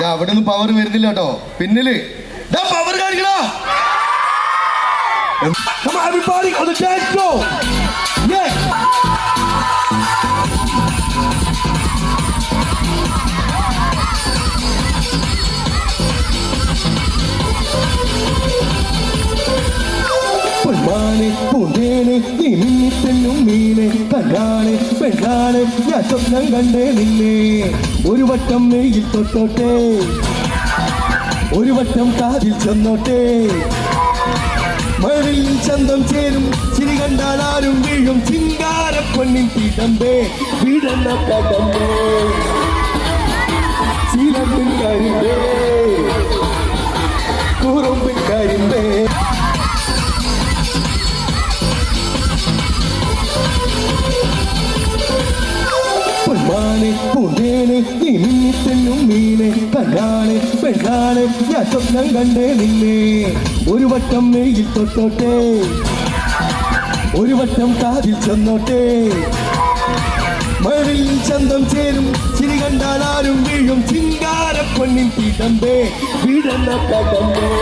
Power വരുന്നില്ല കേട്ടോ പിന്നിൽ പവർ കാണിക്കണോ Come on, everybody on the dance floor. Yes. പൊന്മാനെ പൂന്തേനെ നീ മീനെ കണ്ണാണ് പെണ്ണാണ്. ഞാൻ സ്വപ്നം കണ്ടേ നിന്നെ. ഒരു വട്ടം നെയ്യിൽ തൊട്ടോട്ടെ. ഒരു വട്ടം കാതിൽ ചെന്നോട്ടെ. മഴയിൽ ചന്തം ചേരും ചിരി കണ്ടാൽ ആരും വീഴും. ചിങ്കാര പൊന്നിൻ പീഠമ്പേ വീടെന്ന കടമ്പേ പൊന്മാനെ പൂന്തേനെ നീ മിന്നിത്തെന്നും മീനെ കണ്ണാണ് പെണ്ണാണ് ഞാൻ സ്വപ്നം കണ്ടേ നിന്നെ. ഒരു വട്ടം മെയിൽ തൊട്ടോട്ടെ. ഒരു വട്ടം കാതിൽ ചെന്നോട്ടെ. മഴയിൽ ചന്തം ചേരും ചിരി കണ്ടാൽ ആരും വീഴും. ചിങ്കാര പൊന്നിൻ പീഠമ്പേ വീടെന്ന കടമ്പേ